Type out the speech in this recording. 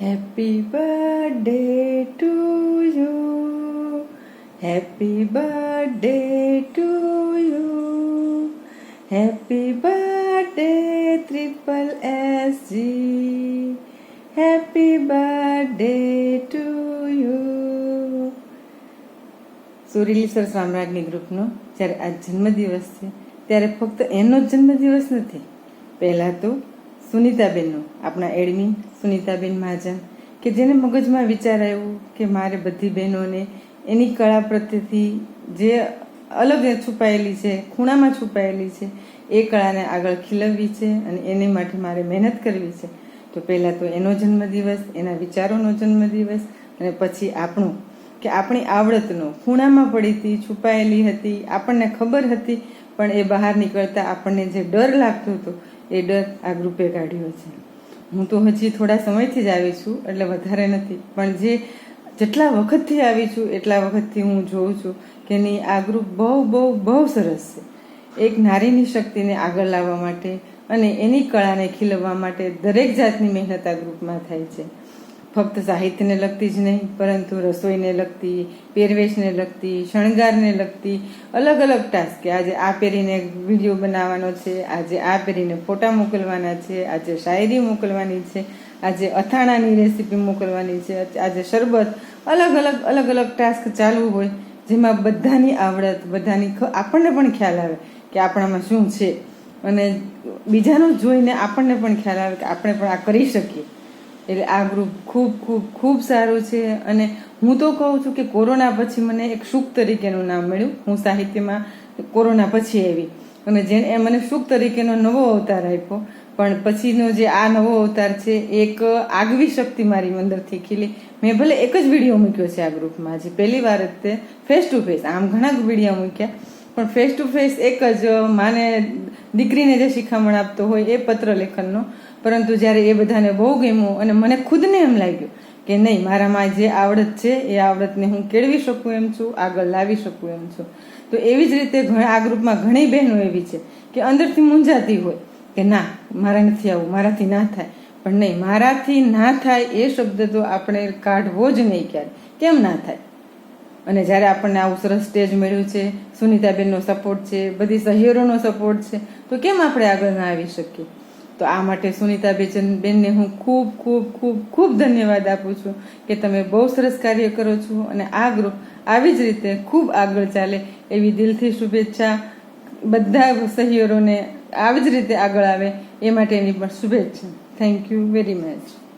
Happy birthday to you. Happy birthday to you. Happy birthday, Triple SG. Happy birthday to you. સુરીલીશ્વર સામ્રાજ્ઞી ગ્રુપનો જ્યારે આ જન્મદિવસ છે ત્યારે ફક્ત એનો જ જન્મદિવસ નથી પહેલાં તો સુનીતાબેનનો, આપણા એડમિન સુનીતાબેન મહાજન, કે જેને મગજમાં વિચાર આવ્યો કે મારે બધી બહેનોને એની કળા પ્રત્યેથી જે અલગ છુપાયેલી છે, ખૂણામાં છુપાયેલી છે, એ કળાને આગળ ખીલવવી છે અને એને માટે મારે મહેનત કરવી છે. તો પહેલાં તો એનો જન્મદિવસ, એના વિચારોનો જન્મદિવસ અને પછી આપણું, કે આપણી આવડતનો, ખૂણામાં પડી હતી છુપાયેલી હતી, આપણને ખબર હતી પણ એ બહાર નીકળતા આપણને જે ડર લાગતો હતો, એ ડર આ ગ્રુપે કાઢ્યો છે. હું તો હજી થોડા સમયથી જ આવી છું, એટલે વધારે નથી. પણ જે જેટલા વખતથી આવી છું, એટલા વખતથી હું જોઉં છું કે નહીં આ ગ્રુપ બહુ બહુ બહુ સરસ છે. એક નારીની શક્તિને આગળ લાવવા માટે અને એની કળાને ખીલવવા માટે દરેક જાતની મહેનત આ ગ્રુપમાં થાય છે. ફક્ત સાહિત્યને લગતી જ નહીં, પરંતુ રસોઈને લગતી, પહેરવેશને લગતી, શણગારને લગતી અલગ અલગ ટાસ્ક કે આજે આ પહેરીને વીડિયો બનાવવાનો છે, આજે આ પહેરીને ફોટા મોકલવાના છે, આજે શાયરી મોકલવાની છે, આજે અથાણાની રેસીપી મોકલવાની છે, આજે શરબત, અલગ અલગ અલગ અલગ ટાસ્ક ચાલુ હોય, જેમાં બધાની આવડત, બધાની આપણને પણ ખ્યાલ આવે કે આપણામાં શું છે. અને બીજાનું જોઈને આપણને પણ ખ્યાલ આવે કે આપણે પણ આ કરી શકીએ. એટલે આ ગ્રુપ ખૂબ ખૂબ ખૂબ સારું છે. અને હું તો કહું છું કે કોરોના પછી મને એક સુખ તરીકેનું નામ મળ્યું. હું સાહિત્યમાં કોરોના પછી આવી. અને જેને મને સુખ તરીકેનો નવો અવતાર આપ્યો. પણ પછીનો જે આ નવો અવતાર છે, એક આગવી શક્તિ મારી અંદરથી ખીલી. મેં ભલે એક જ વીડિયો મૂક્યો છે આ ગ્રુપમાં આજે પહેલી વાર જ તે ફેસ ટુ ફેસ આમ ઘણા વીડિયો મૂક્યા. પણ ફેસ ટુ ફેસ એક જ માને દીકરીને જે શિખામણ આપતો હોય એ પત્ર લેખનનો. પરંતુ જ્યારે એ બધાને બહુ ગમ્યું અને મને ખુદને એમ લાગ્યું કે નહીં, મારામાં જે આવડત છે, એ આવડતને હું કેળવી શકું એમ છું, આગળ લાવી શકું એમ છું. તો એવી જ રીતે આ ગ્રુપમાં ઘણી બહેનો એવી છે કે અંદરથી મૂંઝાતી હોય કે ના, મારા નથી આવું, મારાથી ના થાય. પણ નહીં, મારાથી ના થાય એ શબ્દ તો આપણે કાઢવો જ નહીં ક્યારે કેમ ના થાય? અને જ્યારે આપણને આવું સરસ સ્ટેજ મળ્યું છે, સુનીતાબેનનો સપોર્ટ છે, બધી સહિયરોનો સપોર્ટ છે, તો કેમ આપણે આગળ ના આવી શકીએ? તો આ માટે સુનીતાબેન બેનને હું ખૂબ ખૂબ ખૂબ ખૂબ ધન્યવાદ આપું છું કે તમે બહુ સરસ કાર્ય કરો છો અને આ ગ્રુપ આવી જ રીતે ખૂબ આગળ ચાલે એવી દિલથી શુભેચ્છા બધા સહિયરોને આવી જ રીતે આગળ આવે એ માટેની પણ શુભેચ્છા. Thank you very much